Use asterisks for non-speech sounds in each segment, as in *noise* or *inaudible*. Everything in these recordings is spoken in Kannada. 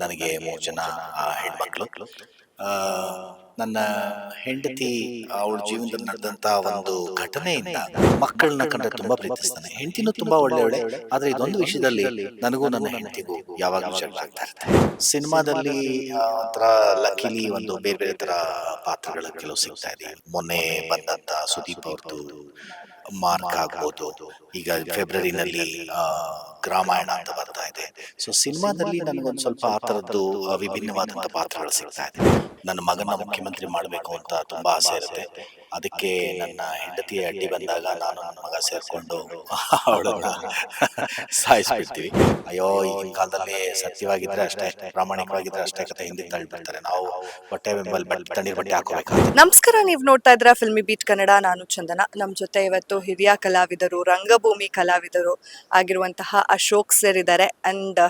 ನನಗೆ ಮೂರು ಜನ ಆ, ಹೆಣ್ಮಕ್ಳು. ನನ್ನ ಹೆಂಡತಿ ಅವಳ ಜೀವನದಲ್ಲಿ ನಡೆದಂತ ಒಂದು ಘಟನೆಯಿಂದ ಮಕ್ಕಳನ್ನ ಕಂಡ್ರೆ ತುಂಬಾ ಪ್ರೀತಿಸ್ತಾನೆ. ಹೆಂಡತಿನೂ ತುಂಬಾ ಒಳ್ಳೆಯವಳೆ. ಆದ್ರೆ ಇದೊಂದು ವಿಷಯದಲ್ಲಿ ನನಗೂ ನನ್ನ ಹೆಂಡತಿಗೂ ಯಾವಾಗಲೂ ಜಗಳ ಆಗ್ತಾ ಇರುತ್ತೆ ಸಿನಿಮಾದಲ್ಲಿ ಒಂಥರ ಲಕ್ಕಿಲಿ ಒಂದು ಬೇರೆ ಬೇರೆ ತರ ಪಾತ್ರಗಳ ಕೆಲವು ಸಿಗ್ತಾ ಇದೆ. ಮೊನ್ನೆ ಬಂದಂತ ಸುದೀಪ್ ಅವ್ರದ್ದು ಮಾರ್ಕ್ ಆಗ್ಬೋದು. ಈಗ ಫೆಬ್ರವರಿನಲ್ಲಿ ಆ, ಗ್ರಾಮಾಯಣ ಅಂತ ಬರ್ತಾ ಇದೆ. ಸೊ ಸಿನಿಮಾದಲ್ಲಿ ನನಗೊಂದು ಸ್ವಲ್ಪ ಆ ಥರದ್ದು ವಿಭಿನ್ನವಾದಂಥ ಪಾತ್ರಗಳು ಸಿಗ್ತಾ ಇದೆ. ನನ್ನ ಮಗನ ಮುಖ್ಯಮಂತ್ರಿ ಮಾಡಬೇಕು ಅಂತ ತುಂಬಾ ಆಸೆ ಇರುತ್ತೆ. ಅದಕ್ಕೆ ನನ್ನ ಹೆಂಡತಿ ಅಡ್ಡಿ ಬಂದಾಗ ನಾನು ನನ್ನ ಮಗ ಸೇರ್ಕೊಂಡು ಅವಳನ್ನ ಸಾಯಿಸ್ಬಿಡ್ತೀವಿ. ಅಯ್ಯೋ, ಈಗಿನ ಕಾಲದಲ್ಲಿ ಸತ್ಯವಾಗಿದ್ರೆ ಅಷ್ಟೇ, ಪ್ರಾಮಾಣಿಕವಾಗಿದ್ರೆ ಅಷ್ಟೇ ಕತೆ ಹಿಂದೆ ತಳ್ಳಿಬಿಡ್ತಾರೆ ನಾವು ಬಟ್ಟೆ ಬೆಂಬಲ್ ಬಟ್ಟೆ ತಣ್ಣೀರ್ ಬಟ್ಟೆ ಹಾಕೋಬೇಕು ನಮಸ್ಕಾರ, ನೀವು ನೋಡ್ತಾ ಇದ್ರ ಫಿಲ್ಮಿ ಬೀಟ್ ಕನ್ನಡ. ನಾನು ಚಂದನ. ನಮ್ಮ ಜೊತೆ ಇವತ್ತು ಹಿರಿಯ ಕಲಾವಿದರು, ರಂಗಭೂಮಿ ಕಲಾವಿದರು ಆಗಿರುವಂತಹ ಅಶೋಕ್ ಸರ್ ಇದ್ದಾರೆ. ಅಂಡ್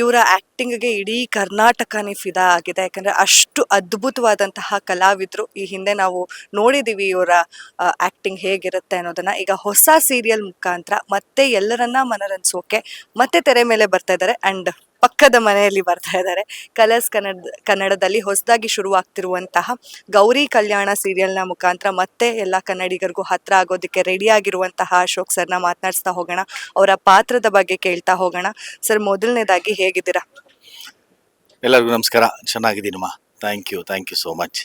ಇವರ ಆಕ್ಟಿಂಗ್ಗೆ ಇಡೀ ಕರ್ನಾಟಕನೇ ಫಿದಾ ಆಗಿದೆ. ಯಾಕಂದ್ರೆ ಅಷ್ಟು ಅದ್ಭುತವಾದಂತಹ ಕಲಾವಿದರು. ಈ ಹಿಂದೆ ನಾವು ನೋಡಿದೀವಿ ಇವರ ಆಕ್ಟಿಂಗ್ ಹೇಗಿರುತ್ತೆ ಅನ್ನೋದನ್ನ. ಈಗ ಹೊಸ ಸೀರಿಯಲ್ ಮುಖಾಂತರ ಮತ್ತೆ ಎಲ್ಲರನ್ನ ಮನರಂಜಿಸೋಕೆ ಮತ್ತೆ ತೆರೆ ಮೇಲೆ ಬರ್ತಾ ಇದ್ದಾರೆ ಅಂಡ್ ಪಕ್ಕದ ಮನೆಯಲ್ಲಿ ಬರ್ತಾ ಇದ್ದಾರೆ. ಕಲರ್ಸ್ ಕನ್ನಡ, ಕನ್ನಡದಲ್ಲಿ ಹೊಸದಾಗಿ ಶುರುವಾಗ್ತಿರುವಂತಹ ಗೌರಿ ಕಲ್ಯಾಣ ಸೀರಿಯಲ್ನ ಮುಖಾಂತರ ಮತ್ತೆ ಎಲ್ಲ ಕನ್ನಡಿಗರಿಗೂ ಹತ್ರ ಆಗೋದಕ್ಕೆ ರೆಡಿ ಆಗಿರುವಂತಹ ಅಶೋಕ್ ಸರ್ನ ಮಾತನಾಡಿಸ್ತಾ ಹೋಗೋಣ. ಅವರ ಪಾತ್ರದ ಬಗ್ಗೆ ಕೇಳ್ತಾ ಹೋಗೋಣ. ಸರ್, ಮೊದಲನೇದಾಗಿ ಹೇಗಿದ್ದೀರಾ? ಎಲ್ಲರಿಗೂ ನಮಸ್ಕಾರ. ಚೆನ್ನಾಗಿದ್ದೀನಮ್ಮ thank you thank you so much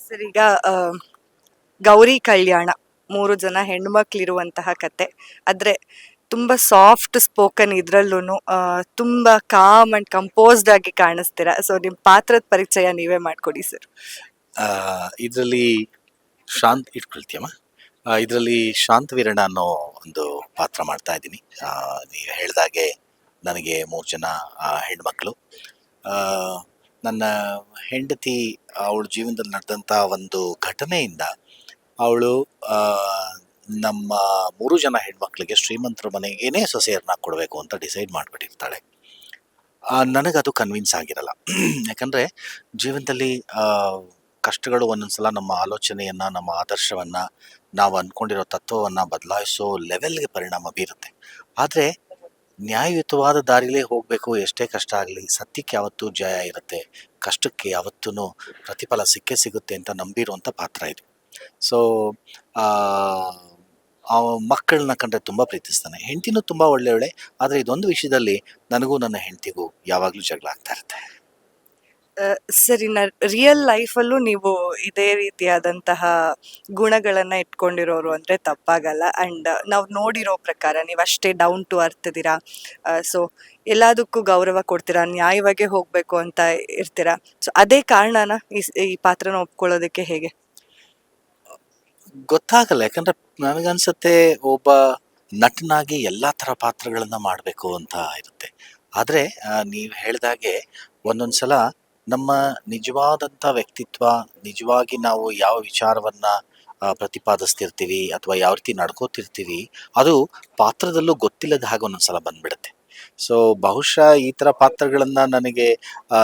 sir ಈಗ ಆ, ಗೌರಿ ಕಲ್ಯಾಣ ಮೂರು ಜನ ಹೆಣ್ಮಕ್ಳಿರುವಂತಹ ಕತೆ. ಆದರೆ ತುಂಬಾ ಸಾಫ್ಟ್ ಸ್ಪೋಕನ್ ಇದ್ರಲ್ಲೂ ತುಂಬಾ ಕಾಮ್ ಅಂಡ್ ಕಂಪೋಸ್ಡ್ ಆಗಿ ಕಾಣಿಸ್ತೀರಾ? ಸೊ ನಿಮ್ಮ ಪಾತ್ರದ ಪರಿಚಯ ನೀವೇ ಮಾಡ್ಕೊಡಿ ಸರ್ ಇದರಲ್ಲಿ ಶಾಂತ್ ಇಟ್ಕೊಳ್ತೀಯಮ್ಮ? ಇದರಲ್ಲಿ ಶಾಂತವೀರಣ್ಣ ಅನ್ನೋ ಒಂದು ಪಾತ್ರ ಮಾಡ್ತಾ ಇದ್ದೀನಿ. ನೀವು ಹೇಳ್ದಾಗೆ ನನಗೆ ಮೂರು ಜನ ಆ, ಹೆಣ್ಮಕ್ಳು. ಆ, ನನ್ನ ಹೆಂಡತಿ ಅವಳ ಜೀವನದಲ್ಲಿ ನಡೆದಂಥ ಒಂದು ಘಟನೆಯಿಂದ ಅವಳು ನಮ್ಮ ಮೂರು ಜನ ಹೆಣ್ಮಕ್ಳಿಗೆ ಶ್ರೀಮಂತರ ಮನೆಗೇನೆ ಸೊಸೆಯರನ್ನ ಕೊಡಬೇಕು ಅಂತ ಡಿಸೈಡ್ ಮಾಡಿಬಿಟ್ಟಿರ್ತಾಳೆ. ನನಗದು ಕನ್ವಿನ್ಸ್ ಆಗಿರಲ್ಲ. *clears throat* ಯಾಕಂದರೆ ಜೀವನದಲ್ಲಿ ಕಷ್ಟಗಳು ಒಂದೊಂದ್ಸಲ ನಮ್ಮ ಆಲೋಚನೆಯನ್ನ, ನಮ್ಮ ಆದರ್ಶವನ್ನು, ನಾವು ಅನ್ಕೊಂಡಿರೋ ತತ್ವವನ್ನ ಬದಲಾಯಿಸೋ ಲೆವೆಲ್ಗೆ ಪರಿಣಾಮ ಬೀರುತ್ತೆ. ಆದರೆ ನ್ಯಾಯಯುತವಾದ ದಾರಿಲೇ ಹೋಗಬೇಕು, ಎಷ್ಟೇ ಕಷ್ಟ ಆಗಲಿ, ಸತ್ಯಕ್ಕೆ ಯಾವತ್ತೂ ಜಯ ಇರುತ್ತೆ. ಕಷ್ಟಕ್ಕೆ ಯಾವತ್ತೂ ಪ್ರತಿಫಲ ಸಿಕ್ಕೇ ಸಿಗುತ್ತೆ ಅಂತ ನಂಬಿರುವಂಥ ಪಾತ್ರ ಇದು. ಸೊ ಆ ಮಕ್ಕಳನ್ನ ಕಂಡ್ರೆ ತುಂಬ ಪ್ರೀತಿಸ್ತಾನೆ. ಹೆಂಡತಿನೂ ತುಂಬ ಒಳ್ಳೆಯವಳೆ, ಆದರೆ ಇದೊಂದು ವಿಷಯದಲ್ಲಿ ನನಗೂ ನನ್ನ ಹೆಂಡತಿಗೂ ಯಾವಾಗಲೂ ಜಗಳ ಆಗ್ತಾ ಇರುತ್ತೆ. ಸರ್, ನ ರಿಯಲ್ ಲೈಫಲ್ಲೂ ನೀವು ಇದೇ ರೀತಿಯಾದಂತಹ ಗುಣಗಳನ್ನ ಇಟ್ಕೊಂಡಿರೋರು ಅಂದ್ರೆ ತಪ್ಪಾಗಲ್ಲ. ಅಂಡ್ ನಾವು ನೋಡಿರೋ ಪ್ರಕಾರ ನೀವು ಅಷ್ಟೇ ಡೌನ್ ಟು ಅರ್ತ್ ಇದ್ದೀರಾ ಸೊ ಎಲ್ಲದಕ್ಕೂ ಗೌರವ ಕೊಡ್ತೀರಾ? ನ್ಯಾಯವಾಗಿ ಹೋಗ್ಬೇಕು ಅಂತ ಇರ್ತೀರಾ? ಸೊ ಅದೇ ಕಾರಣನ ಈ ಪಾತ್ರನ ಒಪ್ಕೊಳ್ಳೋದಕ್ಕೆ ಹೇಗೆ? ಗೊತ್ತಾಗಲ್ಲ. ಯಾಕಂದ್ರೆ ನನಗನ್ಸುತ್ತೆ ಒಬ್ಬ ನಟನಾಗಿ ಎಲ್ಲಾ ತರ ಪಾತ್ರಗಳನ್ನ ಮಾಡಬೇಕು ಅಂತ ಇರುತ್ತೆ. ಆದ್ರೆ ನೀವು ಹೇಳ್ದಾಗೆ ಒಂದೊಂದ್ಸಲ ನಮ್ಮ ನಿಜವಾದಂಥ ವ್ಯಕ್ತಿತ್ವ, ನಿಜವಾಗಿ ನಾವು ಯಾವ ವಿಚಾರವನ್ನು ಪ್ರತಿಪಾದಿಸ್ತಿರ್ತೀವಿ ಅಥವಾ ಯಾವ ರೀತಿ ನಡ್ಕೋತಿರ್ತೀವಿ, ಅದು ಪಾತ್ರದಲ್ಲೂ ಗೊತ್ತಿಲ್ಲದ ಹಾಗೆ ಒಂದೊಂದ್ಸಲ ಬಂದ್ಬಿಡುತ್ತೆ. ಸೊ ಬಹುಶಃ ಈ ಥರ ಪಾತ್ರಗಳನ್ನು ನನಗೆ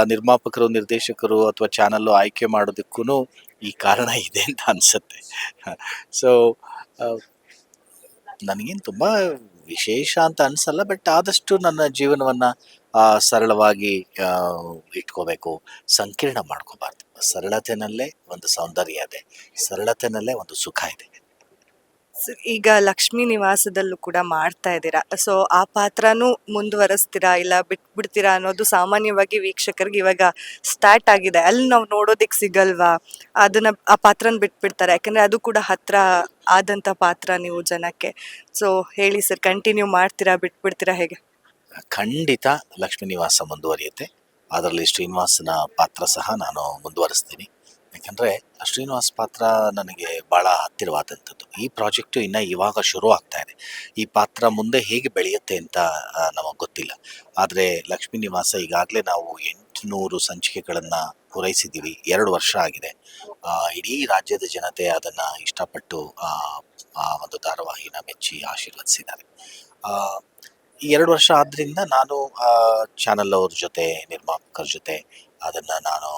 ನಿರ್ಮಾಪಕರು, ನಿರ್ದೇಶಕರು ಅಥವಾ ಚಾನಲ್ಲು ಆಯ್ಕೆ ಮಾಡೋದಕ್ಕೂ ಈ ಕಾರಣ ಇದೆ ಅಂತ ಅನಿಸುತ್ತೆ. ಸೊ *laughs* ನನಗೇನು ತುಂಬ ವಿಶೇಷ ಅಂತ ಅನ್ಸಲ್ಲ ಬಟ್ ಆದಷ್ಟು ನನ್ನ ಜೀವನವನ್ನ ಸರಳವಾಗಿ ಇಟ್ಕೋಬೇಕು. ಸಂಕೀರ್ಣ ಮಾಡ್ಕೋಬಾರ್ದು. ಸರಳತೆನಲ್ಲೇ ಒಂದು ಸೌಂದರ್ಯ ಇದೆ. ಸರಳತೆನಲ್ಲೇ ಒಂದು ಸುಖ ಇದೆ. ಈಗ ಲಕ್ಷ್ಮೀ ನಿವಾಸದಲ್ಲೂ ಕೂಡ ಮಾಡ್ತಾ ಇದ್ದೀರಾ. ಸೊ ಆ ಪಾತ್ರನೂ ಮುಂದುವರೆಸ್ತೀರಾ ಇಲ್ಲ ಬಿಟ್ಬಿಡ್ತೀರಾ ಅನ್ನೋದು ಸಾಮಾನ್ಯವಾಗಿ ವೀಕ್ಷಕರಿಗೆ ಇವಾಗ ಸ್ಟಾರ್ಟ್ ಆಗಿದೆ. ಅಲ್ಲಿ ನಾವು ನೋಡೋದಿಕ್ ಸಿಗಲ್ವಾ? ಅದನ್ನ, ಆ ಪಾತ್ರನ ಬಿಟ್ಬಿಡ್ತಾರೆ. ಯಾಕಂದ್ರೆ ಅದು ಕೂಡ ಹತ್ರ ಆದಂತ ಪಾತ್ರ ನೀವು ಜನಕ್ಕೆ. ಸೊ ಹೇಳಿ ಸರ್ ಕಂಟಿನ್ಯೂ ಮಾಡ್ತೀರಾ, ಬಿಟ್ಬಿಡ್ತೀರಾ ಹೇಗೆ? ಖಂಡಿತ ಲಕ್ಷ್ಮೀ ನಿವಾಸ ಮುಂದುವರಿಯುತ್ತೆ. ಅದರಲ್ಲಿ ಶ್ರೀನಿವಾಸನ ಪಾತ್ರ ಸಹ ನಾನು ಮುಂದುವರಿಸ್ತೀನಿ. ಯಾಕಂದರೆ ಶ್ರೀನಿವಾಸ್ ಪಾತ್ರ ನನಗೆ ಭಾಳ ಹತ್ತಿರವಾದಂಥದ್ದು. ಈ ಪ್ರಾಜೆಕ್ಟು ಇನ್ನು ಇವಾಗ ಶುರು ಆಗ್ತಾ ಇದೆ. ಈ ಪಾತ್ರ ಮುಂದೆ ಹೇಗೆ ಬೆಳೆಯುತ್ತೆ ಅಂತ ನಮಗೆ ಗೊತ್ತಿಲ್ಲ. ಆದರೆ ಲಕ್ಷ್ಮೀ ನಿವಾಸ ಈಗಾಗಲೇ ನಾವು ಎಂಟುನೂರು ಸಂಚಿಕೆಗಳನ್ನು ಪೂರೈಸಿದ್ದೀವಿ ಎರಡು ವರ್ಷ ಆಗಿದೆ. ಇಡೀ ರಾಜ್ಯದ ಜನತೆ ಅದನ್ನು ಇಷ್ಟಪಟ್ಟು ಆ, ಒಂದು ಧಾರಾವಾಹಿನ ಮೆಚ್ಚಿ ಆಶೀರ್ವದಿಸಿದ್ದಾರೆ. ಈ ಎರಡು ವರ್ಷ ಆದ್ದರಿಂದ ನಾನು ಚಾನಲ್ ಅವ್ರ ಜೊತೆ ನಿರ್ಮಾಪಕರ ಜೊತೆ ಅದನ್ನ ನಾನು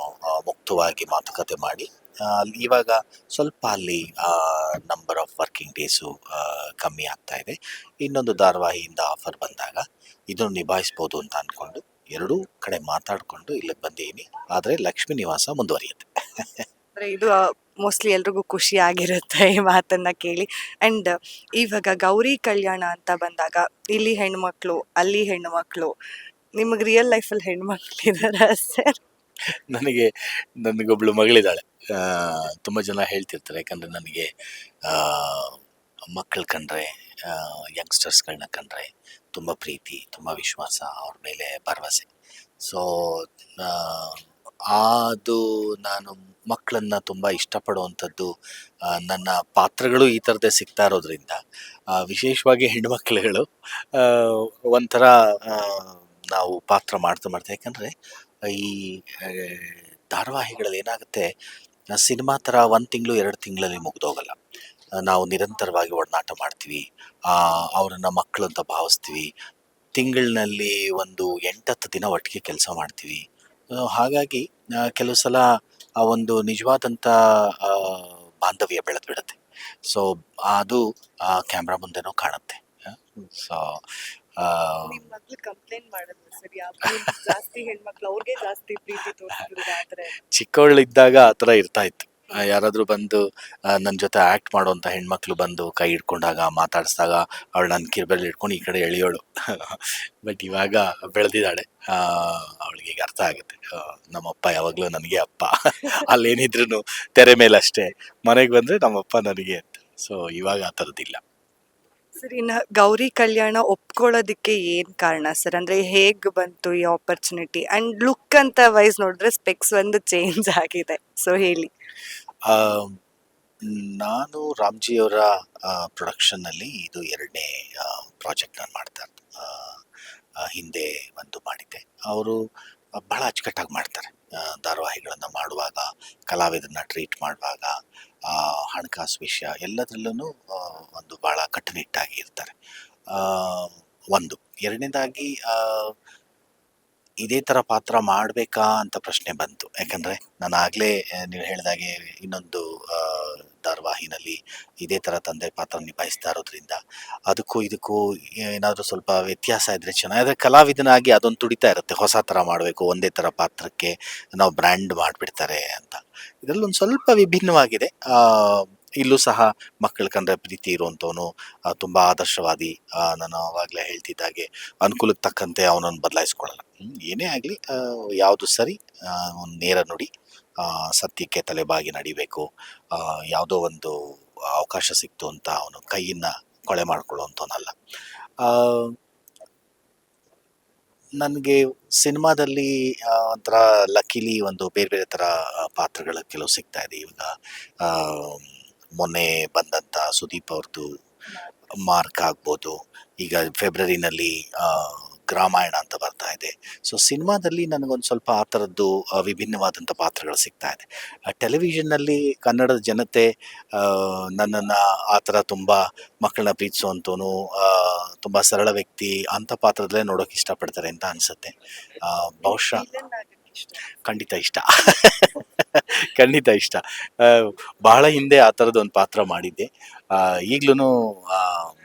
ಮುಕ್ತವಾಗಿ ಮಾತುಕತೆ ಮಾಡಿ ಇವಾಗ ಸ್ವಲ್ಪ ಅಲ್ಲಿ ನಂಬರ್ ಆಫ್ ವರ್ಕಿಂಗ್ ಡೇಸು ಕಮ್ಮಿ ಆಗ್ತಾ ಇದೆ. ಇನ್ನೊಂದು ಧಾರಾವಾಹಿಯಿಂದ ಆಫರ್ ಬಂದಾಗ ಇದನ್ನು ನಿಭಾಯಿಸ್ಬೋದು ಅಂತ ಅಂದ್ಕೊಂಡು ಎರಡೂ ಕಡೆ ಮಾತಾಡಿಕೊಂಡು ಇಲ್ಲಿಗೆ ಬಂದಿದ್ದೀನಿ. ಆದರೆ ಲಕ್ಷ್ಮೀ ನಿವಾಸ ಮುಂದುವರಿಯುತ್ತೆ. ಇದು ಮೋಸ್ಟ್ಲಿ ಎಲ್ರಿಗೂ ಖುಷಿ ಆಗಿರುತ್ತೆ ಈ ಮಾತನ್ನ ಕೇಳಿ. ಅಂಡ್ ಇವಾಗ ಗೌರಿ ಕಲ್ಯಾಣ ಅಂತ ಬಂದಾಗ ಇಲ್ಲಿ ಹೆಣ್ಮಕ್ಳು, ಅಲ್ಲಿ ಹೆಣ್ಮಕ್ಳು, ನಿಮಗೆ ರಿಯಲ್ ಲೈಫಲ್ಲಿ ಹೆಣ್ಮಕ್ಳು ಇದ್ದಾರೆ ಸರ್ ನನಗೆ, ನನಗೊಬ್ಳು ಮಗಳಿದ್ದಾಳೆ. ತುಂಬ ಜನ ಹೇಳ್ತಿರ್ತಾರೆ. ಯಾಕಂದರೆ ನನಗೆ ಮಕ್ಕಳು ಕಂಡ್ರೆ ಯಂಗ್ಸ್ಟರ್ಸ್ಗಳನ್ನ ಕಂಡ್ರೆ ತುಂಬ ಪ್ರೀತಿ, ತುಂಬ ವಿಶ್ವಾಸ, ಅವ್ರ ಮೇಲೆ ಭರವಸೆ. ಸೊ ಅದು ನಾನು ಮಕ್ಕಳನ್ನು ತುಂಬ ಇಷ್ಟಪಡುವಂಥದ್ದು ನನ್ನ ಪಾತ್ರಗಳು ಈ ಥರದ್ದೇ ಸಿಗ್ತಾ ಇರೋದ್ರಿಂದ ವಿಶೇಷವಾಗಿ ಹೆಣ್ಮಕ್ಳುಗಳು ಒಂಥರ ನಾವು ಪಾತ್ರ ಮಾಡ್ತಾ ಮಾಡ್ತಾ ಯಾಕಂದರೆ ಈ ಧಾರಾವಾಹಿಗಳಲ್ಲಿ ಏನಾಗುತ್ತೆ ಸಿನಿಮಾ ಥರ ಒಂದು ತಿಂಗಳು, ಎರಡು ತಿಂಗಳಲ್ಲಿ ಮುಗಿದೋಗಲ್ಲ. ನಾವು ನಿರಂತರವಾಗಿ ಒಡನಾಟ ಮಾಡ್ತೀವಿ ಅವರನ್ನು ಮಕ್ಕಳು ಅಂತ ಭಾವಿಸ್ತೀವಿ, ತಿಂಗಳಿನಲ್ಲಿ ಒಂದು ಎಂಟತ್ತು ದಿನ ಒಟ್ಟಿಗೆ ಕೆಲಸ ಮಾಡ್ತೀವಿ. ಹಾಗಾಗಿ ಕೆಲವು ಸಲ ಆ ಒಂದು ನಿಜವಾದಂಥ ಬಾಂಧವ್ಯ ಬೆಳೆದು ಬಿಡುತ್ತೆ ಸೊ ಅದು ಕ್ಯಾಮ್ರಾ ಮುಂದೆನೂ ಕಾಣುತ್ತೆ. ಸೊ ನಿಮ್ ಮಕ್ಳು ಕಂಪ್ಲೇಂಟ್ ಮಾಡಿದ್ರು ಸರ್ ಜಾಸ್ತಿ ಹೆಣ್ಮಕ್ಳು ಅವ್ರಿಗೆ ಜಾಸ್ತಿ ಪ್ರೀತಿ ತೋರಿಸಿದ್ರು ಆದ್ರೆ ಚಿಕ್ಕವಳಿದ್ದಾಗ ಆ ಥರ ಇರ್ತಾ ಇತ್ತು ಆ, ಯಾರಾದ್ರೂ ಬಂದು ನನ್ನ ಜೊತೆ ಆ್ಯಕ್ಟ್ ಮಾಡುವಂಥ ಹೆಣ್ಮಕ್ಳು ಬಂದು ಕೈ ಹಿಡ್ಕೊಂಡಾಗ ಮಾತಾಡಿಸಿದಾಗ ಅವಳು ನನ್ನ ಕಿರ್ಬೆಲ್ಲಿ ಇಟ್ಕೊಂಡು ಈ ಕಡೆ ಎಳೆಯೋಳು. *laughs* ಬಟ್ ಇವಾಗ ಬೆಳೆದಿದ್ದಾಳೆ. ಅವಳಿಗೆ ಈಗ ಅರ್ಥ ಆಗುತ್ತೆ. ಆ, ನಮ್ಮಪ್ಪ ಯಾವಾಗಲೂ ನನಗೆ ಅಪ್ಪ. *laughs* ಅಲ್ಲೇನಿದ್ರು ತೆರೆ ಮೇಲೆ ಅಷ್ಟೇ ಮನೆಗೆ ಬಂದರೆ ನಮ್ಮಪ್ಪ ನನಗೆ ಅಂತ. ಸೊ ಇವಾಗ ಆ ಥರದ್ದಿಲ್ಲ. ಸರ್ ಗೌರಿ ಕಲ್ಯಾಣ ಒಪ್ಕೊಳ್ಳೋದಕ್ಕೆ ಏನ್ ಕಾರಣ ಸರ್? ಅಂದ್ರೆ ಹೇಗ್ ಬಂತು ಈ ಆಪರ್ಚುನಿಟಿ ಅಂಡ್ ಲುಕ್ ಅಂತ ವೈಸ್ ನೋಡಿದ್ರೆ ಸ್ಪೆಕ್ಸ್ ಒಂದು ಚೇಂಜ್ ಆಗಿದೆ. ಸೊ ಹೇಳಿ. ನಾನು ರಾಮ್ಜಿಯವರ ಪ್ರೊಡಕ್ಷನ್ನಲ್ಲಿ ಇದು ಎರಡನೇ ಪ್ರಾಜೆಕ್ಟ್ ನಾನು ಮಾಡ್ತಾ ಹಿಂದೆ ಒಂದು ಮಾಡಿದ್ದೆ. ಅವರು ಬಹಳ ಅಚ್ಚುಕಟ್ಟಾಗಿ ಮಾಡ್ತಾರೆ. ಧಾರಾವಾಹಿಗಳನ್ನು ಮಾಡುವಾಗ, ಕಲಾವಿದರನ್ನ ಟ್ರೀಟ್ ಮಾಡುವಾಗ ಹಣಕಾಸು ವಿಷಯ ಎಲ್ಲದರಲ್ಲೂ ಒಂದು ಭಾಳ ಕಟ್ಟುನಿಟ್ಟಾಗಿ ಇರ್ತಾರೆ. ಒಂದು. ಎರಡನೇದಾಗಿ ಇದೇ ಥರ ಪಾತ್ರ ಮಾಡಬೇಕಾ ಅಂತ ಪ್ರಶ್ನೆ ಬಂತು. ಯಾಕಂದರೆ ನಾನು ಆಗಲೇ ನೀವು ಹೇಳಿದಾಗೆ ಇನ್ನೊಂದು ಧಾರಾವಾಹಿನಲ್ಲಿ ಇದೇ ಥರ ತಂದೆ ಪಾತ್ರ ನಿಭಾಯಿಸ್ತಾ ಇರೋದ್ರಿಂದ ಅದಕ್ಕೂ ಇದಕ್ಕೂ ಏನಾದರೂ ಸ್ವಲ್ಪ ವ್ಯತ್ಯಾಸ ಇದ್ದರೆ ಚೆನ್ನಾಗಿದೆ ಕಲಾವಿದನಾಗಿ ಅದೊಂದು ತುಡಿತಾ ಇರುತ್ತೆ. ಹೊಸ ಥರ ಮಾಡಬೇಕು, ಒಂದೇ ಥರ ಪಾತ್ರಕ್ಕೆ ನಾವು ಬ್ರ್ಯಾಂಡ್ ಮಾಡಿಬಿಡ್ತಾರೆ ಅಂತ. ಇದರಲ್ಲಿ ಒಂದು ಸ್ವಲ್ಪ ವಿಭಿನ್ನವಾಗಿದೆ. ಇಲ್ಲೂ ಸಹ ಮಕ್ಕಳ ಕಂಡ್ರೆ ಪ್ರೀತಿ ಇರುವಂಥವನು ತುಂಬ ಆದರ್ಶವಾದಿ ನಾನು ಆವಾಗಲೇ ಹೇಳ್ತಿದ್ದಾಗೆ ಅನುಕೂಲಕ್ಕೆ ತಕ್ಕಂತೆ ಅವನನ್ನು ಬದಲಾಯಿಸ್ಕೊಳ್ಳಲ್ಲ ಏನೇ ಆಗಲಿ ಯಾವುದು ಸರಿ ನೇರ ನುಡಿ. ಸತ್ಯಕ್ಕೆ ತಲೆಬಾಗಿ ನಡಿಬೇಕು. ಯಾವುದೋ ಒಂದು ಅವಕಾಶ ಸಿಕ್ತು ಅಂತ ಅವನು ಕೈಯನ್ನು ಕೊಳೆ ಮಾಡಿಕೊಳ್ಳುವಂಥವನಲ್ಲ. ನನಗೆ ಸಿನಿಮಾದಲ್ಲಿ ಒಂಥರ ಲಕ್ಕಿಲಿ ಒಂದು ಬೇರೆ ಬೇರೆ ಥರ ಪಾತ್ರಗಳ ಕೆಲವು ಸಿಗ್ತಾ ಇದೆ. ಇವಾಗ ಮೊನ್ನೆ ಬಂದಂಥ ಸುದೀಪ್ ಅವ್ರದ್ದು ಮಾರ್ಕ್ ಆಗ್ಬೋದು. ಈಗ ಫೆಬ್ರವರಿನಲ್ಲಿ ಆ, ಗ್ರಾಮಾಯಣ ಅಂತ ಬರ್ತಾ ಇದೆ. ಸೊ ಸಿನಿಮಾದಲ್ಲಿ ನನಗೊಂದು ಸ್ವಲ್ಪ ಆ ಥರದ್ದು ವಿಭಿನ್ನವಾದಂಥ ಪಾತ್ರಗಳು ಸಿಗ್ತಾ ಇದೆ. ಟೆಲಿವಿಷನ್ನಲ್ಲಿ ಕನ್ನಡದ ಜನತೆ ನನ್ನನ್ನು ಆ ಥರ ತುಂಬ ಮಕ್ಕಳನ್ನ ಪ್ರೀತಿಸುವಂಥವನು ತುಂಬ ಸರಳ ವ್ಯಕ್ತಿ ಅಂಥ ಪಾತ್ರದಲ್ಲೇ ನೋಡೋಕೆ ಇಷ್ಟಪಡ್ತಾರೆ ಅಂತ ಅನಿಸುತ್ತೆ. ಬಹುಶಃ ಖಂಡಿತ ಇಷ್ಟ. ಖಂಡಿತ ಇಷ್ಟ. *laughs* ಬಹಳ ಹಿಂದೆ ಆ ಥರದ್ದು ಒಂದು ಪಾತ್ರ ಮಾಡಿದ್ದೆ. ಈಗಲೂ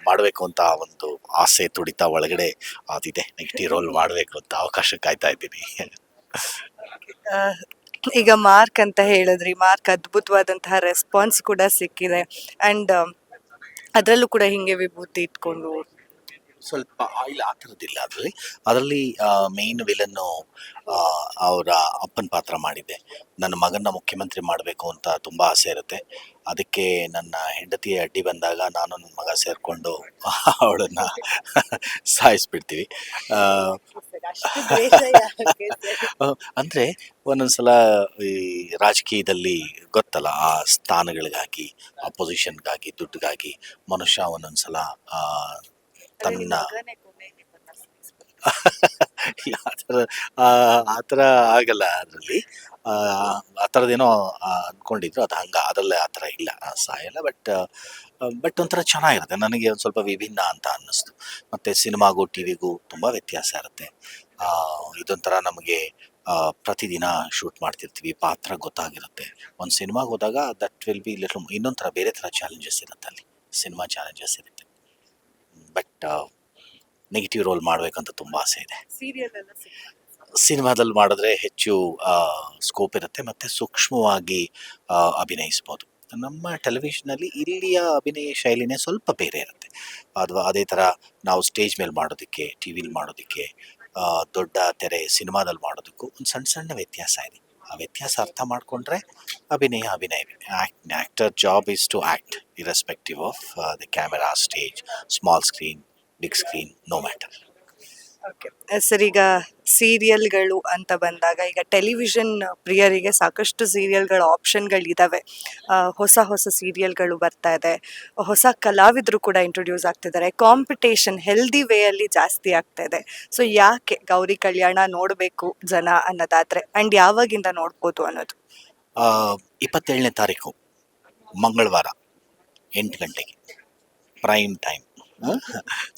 ಮಾಡಬೇಕು ಅಂತ ಒಂದು ಆಸೆ ತುಡಿತ ಒಳಗಡೆ ಅದಿದೆ ನೆಗೆಟಿವ್ ರೋಲ್ ಮಾಡಬೇಕು ಅಂತ ಅವಕಾಶ ಕಾಯ್ತಾ ಇದ್ದೀನಿ. ಈಗ ಮಾರ್ಕ್ ಅಂತ ಹೇಳಿದ್ರಿ, ಮಾರ್ಕ್ ಅದ್ಭುತವಾದಂತಹ ರೆಸ್ಪಾನ್ಸ್ ಕೂಡ ಸಿಕ್ಕಿದೆ. ಅಂಡ್ ಅದರಲ್ಲೂ ಕೂಡ ಹಿಂಗೆ ವಿಭೂತಿ ಇಟ್ಕೊಂಡು ಸ್ವಲ್ಪ ಆಯಿಲ್ ಇಲ್ಲ ಆ ಥರದ್ದಿಲ್ಲ ಅದರಲ್ಲಿ ಅದರಲ್ಲಿ ಮೇನ್ ವಿಲನ್ನು ಅವರ ಅಪ್ಪನ ಪಾತ್ರ ಮಾಡಿದೆ. ನನ್ನ ಮಗನ ಮುಖ್ಯಮಂತ್ರಿ ಮಾಡಬೇಕು ಅಂತ ತುಂಬ ಆಸೆ ಇರುತ್ತೆ. ಅದಕ್ಕೆ ನನ್ನ ಹೆಂಡತಿಯ ಅಡ್ಡಿ ಬಂದಾಗ ನಾನು ನನ್ನ ಮಗ ಸೇರಿಕೊಂಡು ಅವಳನ್ನು ಸಾಯಿಸ್ಬಿಡ್ತೀವಿ. ಅಂದರೆ ಒಂದೊಂದ್ಸಲ ಈ ರಾಜಕೀಯದಲ್ಲಿ ಗೊತ್ತಲ್ಲ ಆ ಸ್ಥಾನಗಳಿಗಾಗಿ ಅಪೊಸಿಷನ್ಗಾಗಿ ಪೊಸಿಷನ್ಗಾಗಿ ದುಡ್ಡಿಗಾಗಿ ಮನುಷ್ಯ ಒಂದೊಂದ್ಸಲ ತನ್ನ. *laughs* ಆ ಥರ ಆ ಥರ ಆಗಲ್ಲ ಅದರಲ್ಲಿ. ಆ ಥರದ್ದೇನೋ ಅಂದ್ಕೊಂಡಿದ್ರು ಅದು ಹಂಗೆ ಅದರಲ್ಲೇ ಆ ಥರ ಇಲ್ಲ ಸಾಯಲ್ಲ. ಬಟ್ ಬಟ್ ಒಂಥರ ಚೆನ್ನಾಗಿರುತ್ತೆ. ನನಗೆ ಒಂದು ಸ್ವಲ್ಪ ವಿಭಿನ್ನ ಅಂತ ಅನ್ನಿಸ್ತು. ಮತ್ತು ಸಿನಿಮಾಗೂ ಟಿ ವಿಗೂ ತುಂಬ ವ್ಯತ್ಯಾಸ ಇರುತ್ತೆ. ಆ, ಇದೊಂಥರ ನಮಗೆ ಪ್ರತಿದಿನ ಶೂಟ್ ಮಾಡ್ತಿರ್ತೀವಿ. ಪಾತ್ರ ಗೊತ್ತಾಗಿರುತ್ತೆ. ಒಂದು ಸಿನಿಮಾಗೆ ಹೋದಾಗ ದಟ್ ವಿಲ್ ಬಿ ಲಿಟಲ್ ಇನ್ನೊಂಥರ ಬೇರೆ ಥರ ಚಾಲೆಂಜಸ್ ಇರುತ್ತೆ ಅಲ್ಲಿ. ಸಿನಿಮಾ ಚಾಲೆಂಜಸ್ ಇರುತ್ತೆ ಬಟ್ ನೆಗೆಟಿವ್ ರೋಲ್ ಮಾಡಬೇಕಂತ ತುಂಬ ಆಸೆ ಇದೆ. ಸಿನಿಮಾದಲ್ಲಿ ಮಾಡಿದ್ರೆ ಹೆಚ್ಚು ಸ್ಕೋಪ್ ಇರುತ್ತೆ ಮತ್ತು ಸೂಕ್ಷ್ಮವಾಗಿ ಅಭಿನಯಿಸ್ಬೋದು. ನಮ್ಮ ಟೆಲಿವಿಷನಲ್ಲಿ ಇಲ್ಲಿಯ ಅಭಿನಯ ಶೈಲಿನೇ ಸ್ವಲ್ಪ ಬೇರೆ ಇರುತ್ತೆ. ಅಥವಾ ಅದೇ ಥರ ನಾವು ಸ್ಟೇಜ್ ಮೇಲೆ ಮಾಡೋದಕ್ಕೆ ಟಿ ವಿಲಿ ಮಾಡೋದಕ್ಕೆ ದೊಡ್ಡ ತೆರೆ ಸಿನಿಮಾದಲ್ಲಿ ಮಾಡೋದಕ್ಕೂ ಒಂದು ಸಣ್ಣ ಸಣ್ಣ ವ್ಯತ್ಯಾಸ ಇದೆ. ಆ ವ್ಯತ್ಯಾಸ ಅರ್ಥ ಮಾಡಿಕೊಂಡ್ರೆ ಅಭಿನಯ ಅಭಿನಯವೇ actor job is to act irrespective of the camera stage small screen big screen no matter okay. Sir ಸೀರಿಯಲ್ಗಳು ಅಂತ ಬಂದಾಗ ಈಗ ಟೆಲಿವಿಷನ್ ಪ್ರಿಯರಿಗೆ ಸಾಕಷ್ಟು ಸೀರಿಯಲ್ಗಳ ಆಪ್ಷನ್ಗಳಿದ್ದಾವೆ ಹೊಸ ಹೊಸ ಸೀರಿಯಲ್ಗಳು ಬರ್ತಾ ಇದೆ. ಹೊಸ ಕಲಾವಿದರು ಕೂಡ ಇಂಟ್ರೊಡ್ಯೂಸ್ ಆಗ್ತಿದ್ದಾರೆ. ಕಾಂಪಿಟೇಷನ್ ಹೆಲ್ದಿ ವೇಯಲ್ಲಿ ಜಾಸ್ತಿ ಆಗ್ತಾ ಇದೆ. ಸೊ ಯಾಕೆ ಗೌರಿ ಕಲ್ಯಾಣ ನೋಡಬೇಕು ಜನ ಅನ್ನೋದಾದರೆ ಆ್ಯಂಡ್ ಯಾವಾಗಿಂದ ನೋಡ್ಬೋದು ಅನ್ನೋದು? ಇಪ್ಪತ್ತೇಳನೇ ತಾರೀಕು ಮಂಗಳವಾರ ಎಂಟು ಗಂಟೆಗೆ. ಪ್ರೈಮ್ ಟೈಮ್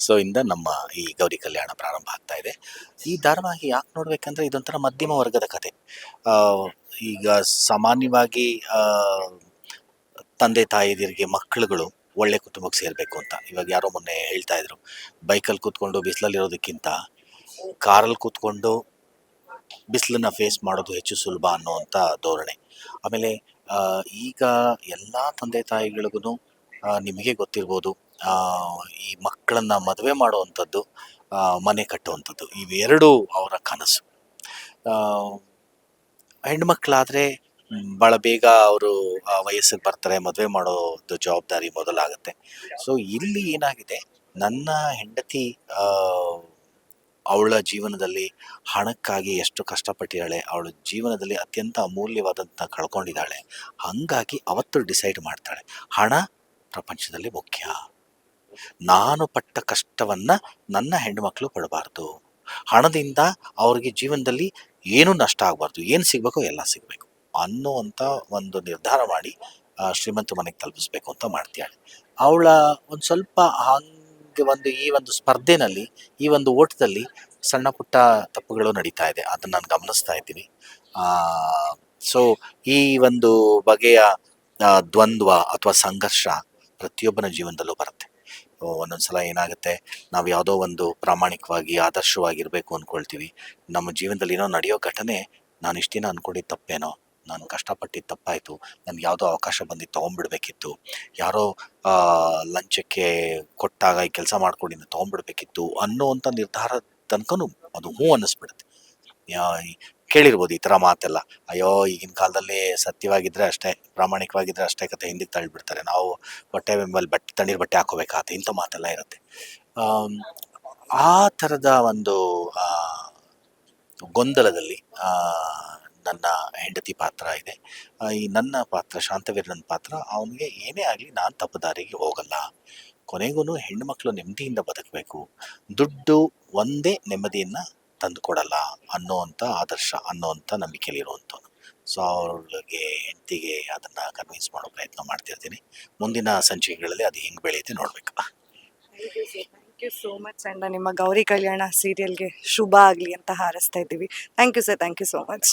ಸೊ ಇಂದ ನಮ್ಮ ಈ ಗೌರಿ ಕಲ್ಯಾಣ ಪ್ರಾರಂಭ ಆಗ್ತಾ ಇದೆ. ಈ ಧಾರಾವಾಹಿ ಯಾಕೆ ನೋಡ್ಬೇಕಂದ್ರೆ ಇದೊಂಥರ ಮಧ್ಯಮ ವರ್ಗದ ಕತೆ. ಈಗ ಸಾಮಾನ್ಯವಾಗಿ ತಂದೆ ತಾಯಿದಿರಿಗೆ ಮಕ್ಕಳುಗಳು ಒಳ್ಳೆ ಕುಟುಂಬಕ್ಕೆ ಸೇರಬೇಕು ಅಂತ. ಇವಾಗ ಯಾರೋ ಮೊನ್ನೆ ಹೇಳ್ತಾ ಇದ್ರು ಬೈಕಲ್ಲಿ ಕೂತ್ಕೊಂಡು ಬಿಸಿಲಲ್ಲಿ ಇರೋದಕ್ಕಿಂತ ಕಾರಲ್ಲಿ ಕೂತ್ಕೊಂಡು ಬಿಸಿಲನ್ನ ಫೇಸ್ ಮಾಡೋದು ಹೆಚ್ಚು ಸುಲಭ ಅನ್ನೋವಂಥ ಧೋರಣೆ. ಆಮೇಲೆ ಈಗ ಎಲ್ಲ ತಂದೆ ತಾಯಿಗಳಿಗೂ ನಿಮಗೆ ಗೊತ್ತಿರ್ಬೋದು ಈ ಮಕ್ಕಳನ್ನ ಮದುವೆ ಮಾಡುವಂಥದ್ದು ಮನೆ ಕಟ್ಟುವಂಥದ್ದು, ಇವೆರಡೂ ಅವರ ಕನಸು. ಹೆಣ್ಮಕ್ಳಾದರೆ ಭಾಳ ಬೇಗ ಅವರು ವಯಸ್ಸಿಗೆ ಬರ್ತಾರೆ, ಮದುವೆ ಮಾಡೋದು ಜವಾಬ್ದಾರಿ ಮೊದಲಾಗುತ್ತೆ. ಸೊ ಇಲ್ಲಿ ಏನಾಗಿದೆ, ನನ್ನ ಹೆಂಡತಿ ಅವಳ ಜೀವನದಲ್ಲಿ ಹಣಕ್ಕಾಗಿ ಎಷ್ಟು ಕಷ್ಟಪಟ್ಟಿದ್ದಾಳೆ, ಅವಳ ಜೀವನದಲ್ಲಿ ಅತ್ಯಂತ ಅಮೂಲ್ಯವಾದಂಥ ಕಳ್ಕೊಂಡಿದ್ದಾಳೆ, ಹಾಗಾಗಿ ಅವತ್ತು ಡಿಸೈಡ್ ಮಾಡ್ತಾಳೆ, ಹಣ ಪ್ರಪಂಚದಲ್ಲಿ ಮುಖ್ಯ. ನಾನು ಪಟ್ಟ ಕಷ್ಟವನ್ನ ನನ್ನ ಹೆಣ್ಣುಮಕ್ಕಳು ಪಡಬಾರ್ದು. ಹಣದಿಂದ ಅವ್ರಿಗೆ ಜೀವನದಲ್ಲಿ ಏನೂ ನಷ್ಟ ಆಗಬಾರ್ದು, ಏನು ಸಿಗಬೇಕು ಎಲ್ಲ ಸಿಗಬೇಕು. ಅನ್ನುವಂಥ ಒಂದು ನಿರ್ಧಾರ ಮಾಡಿ ಶ್ರೀಮಂತ ಮನೆಗೆ ತಲುಪಿಸ್ಬೇಕು ಅಂತ ಮಾಡ್ತಾಳೆ ಅವಳ ಒಂದು ಸ್ವಲ್ಪ ಹಂಗೆ ಒಂದು ಈ ಒಂದು ಸ್ಪರ್ಧೆನಲ್ಲಿ, ಈ ಒಂದು ಓಟದಲ್ಲಿ ಸಣ್ಣ ಪುಟ್ಟ ತಪ್ಪುಗಳು ನಡೀತಾ ಇದೆ. ಅದನ್ನು ನಾನು ಗಮನಿಸ್ತಾ ಇದ್ದೀನಿ. ಸೊ ಈ ಒಂದು ಬಗೆಯ ದ್ವಂದ್ವ ಅಥವಾ ಸಂಘರ್ಷ ಪ್ರತಿಯೊಬ್ಬನ ಜೀವನದಲ್ಲೂ ಬರುತ್ತೆ. ಒಂದೊಂದ್ಸಲ ಏನಾಗುತ್ತೆ? ನಾವು ಯಾವುದೋ ಒಂದು ಪ್ರಾಮಾಣಿಕವಾಗಿ, ಆದರ್ಶವಾಗಿರಬೇಕು ಅಂದ್ಕೊಳ್ತೀವಿ ನಮ್ಮ ಜೀವನದಲ್ಲಿ ಏನೋ ನಡೆಯೋ ಘಟನೆ, ನಾನು ಇಷ್ಟು ದಿನ ತಪ್ಪೇನೋ, ನಾನು ಕಷ್ಟಪಟ್ಟಿದ್ದು ತಪ್ಪಾಯಿತು, ನನಗೆ ಯಾವುದೋ ಅವಕಾಶ ಬಂದು ತೊಗೊಂಡ್ಬಿಡ್ಬೇಕಿತ್ತು ಯಾರೋ ಲಂಚಕ್ಕೆ ಕೊಟ್ಟಾಗ ಈ ಕೆಲಸ ಮಾಡ್ಕೊಂಡಿದ್ದು ತೊಗೊಂಡ್ಬಿಡ್ಬೇಕಿತ್ತು ಅನ್ನೋವಂಥ ನಿರ್ಧಾರ ತನಕನೂ ಅದು ಹ್ಞೂ ಅನ್ನಿಸ್ಬಿಡುತ್ತೆ. ಕೇಳಿರ್ಬೋದು ಈ ಥರ ಮಾತೆಲ್ಲ. ಅಯ್ಯೋ, ಈಗಿನ ಕಾಲದಲ್ಲಿ ಸತ್ಯವಾಗಿದ್ದರೆ ಅಷ್ಟೇ ಪ್ರಾಮಾಣಿಕವಾಗಿದ್ದರೆ ಅಷ್ಟೇ ಕತೆ ಹಿಂದಿಗೆ ತಳ್ಳಿಬಿಡ್ತಾರೆ. ನಾವು ಹೊಟ್ಟೆ ಮೇಲೆ ಬಟ್ಟೆ ತಣ್ಣೀರು ಬಟ್ಟೆ ಹಾಕೋಬೇಕಾತ ಇಂಥ ಮಾತೆಲ್ಲ ಇರುತ್ತೆ. ಆ ಥರದ ಒಂದು ಗೊಂದಲದಲ್ಲಿ ನನ್ನ ಹೆಂಡತಿ ಪಾತ್ರ ಇದೆ. ಈ ನನ್ನ ಪಾತ್ರ ಶಾಂತವೀರನ ಪಾತ್ರ, ಅವನಿಗೆ ಏನೇ ಆಗಲಿ ನಾನು ತಪ್ಪದಾರಿಗೆ ಹೋಗಲ್ಲ. ಕೊನೆಗೂ ಹೆಣ್ಣುಮಕ್ಕಳು ನೆಮ್ಮದಿಯಿಂದ ಬದುಕಬೇಕು. ದುಡ್ಡು ಒಂದೇ ನೆಮ್ಮದಿಯನ್ನು ತಂದು ಕೊಡಲ್ಲ ಅನ್ನೋವಂಥ ಆದರ್ಶ ಅನ್ನೋವಂಥ ನಂಬಿಕೆಯಲ್ಲಿರುವಂಥವ್ನು. ಸೊ ಅವಳಿಗೆ ಹೆಂಡತಿಗೆ ಅದನ್ನು ಕನ್ವಿನ್ಸ್ ಮಾಡೋ ಪ್ರಯತ್ನ ಮಾಡ್ತಿರ್ತೀನಿ. ಮುಂದಿನ ಸಂಚಿಕೆಗಳಲ್ಲಿ ಅದು ಹೆಂಗೆ ಬೆಳೆಯುತ್ತೆ ನೋಡಬೇಕು. Thank you so much and ನಿಮ್ಮ ಗೌರಿ ಕಲ್ಯಾಣ ಸೀರಿಯಲ್ಗೆ ಶುಭ ಆಗಲಿ ಅಂತ ಹಾರೈಸ್ತಾ ಇದ್ದೀವಿ. Thank you sir thank you so much